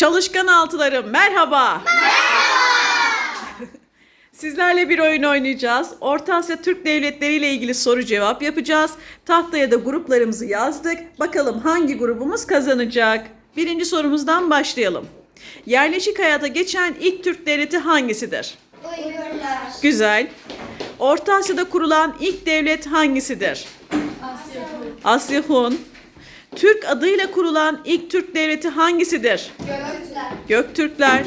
Çalışkan altılarım merhaba. Sizlerle bir oyun oynayacağız. Orta Asya Türk devletleri ile ilgili soru cevap yapacağız. Tahtaya da gruplarımızı yazdık. Bakalım hangi grubumuz kazanacak? Birinci sorumuzdan başlayalım. Yerleşik hayata geçen ilk Türk devleti hangisidir? Uygurlar. Güzel. Orta Asya'da kurulan ilk devlet hangisidir? Asya. Asya Hun. Türk adıyla kurulan ilk Türk devleti hangisidir? Göktürkler. Göktürkler.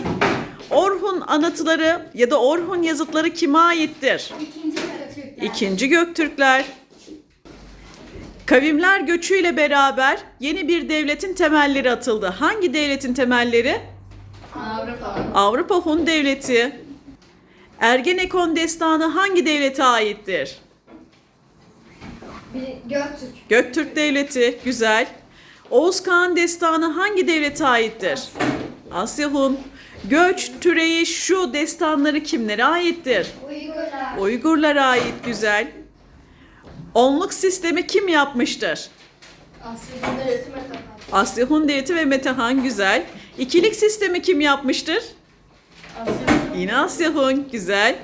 Orhun anıtları ya da Orhun yazıtları kime aittir? İkinci Göktürkler. İkinci Göktürkler. Kavimler göçüyle beraber yeni bir devletin temelleri atıldı. Hangi devletin temelleri? Avrupa. Avrupa Hun Devleti. Ergenekon destanı hangi devlete aittir? Göktürk. Göktürk Devleti. Güzel. Oğuz Kağan destanı hangi devlete aittir? Asya Hun. Göç, türeyi, şu destanları kimlere aittir? Uygurlar. Uygurlara ait güzel. Onluk sistemi kim yapmıştır? Asya Devleti Metahan. Asya Hun Devleti ve Metehan güzel. İkilik sistemi kim yapmıştır? Asya Yine Asya Hun güzel.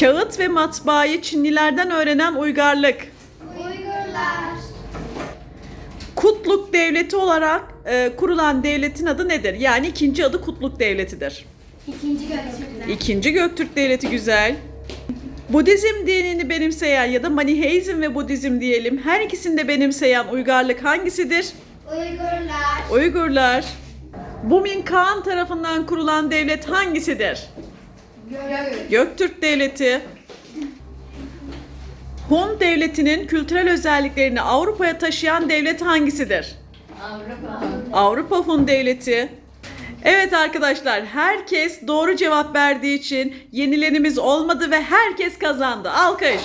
Kağıt ve matbaayı Çinlilerden öğrenen uygarlık. Uygurlar. Kutluk Devleti olarak e, kurulan devletin adı nedir? Yani ikinci adı Kutluk Devleti'dir. İkinci Göktürkler. İkinci Göktürk Devleti güzel. Budizm dinini benimseyen ya da Maniheizm ve Budizm diyelim her ikisini de benimseyen uygarlık hangisidir? Uygurlar. Uygurlar. Bumin Kağan tarafından kurulan devlet hangisidir? Göktürk. Devleti. Hun Devleti'nin kültürel özelliklerini Avrupa'ya taşıyan devlet hangisidir? Avrupa. Avrupa Hun Devleti. Evet arkadaşlar herkes doğru cevap verdiği için yenilenimiz olmadı ve herkes kazandı. Alkış.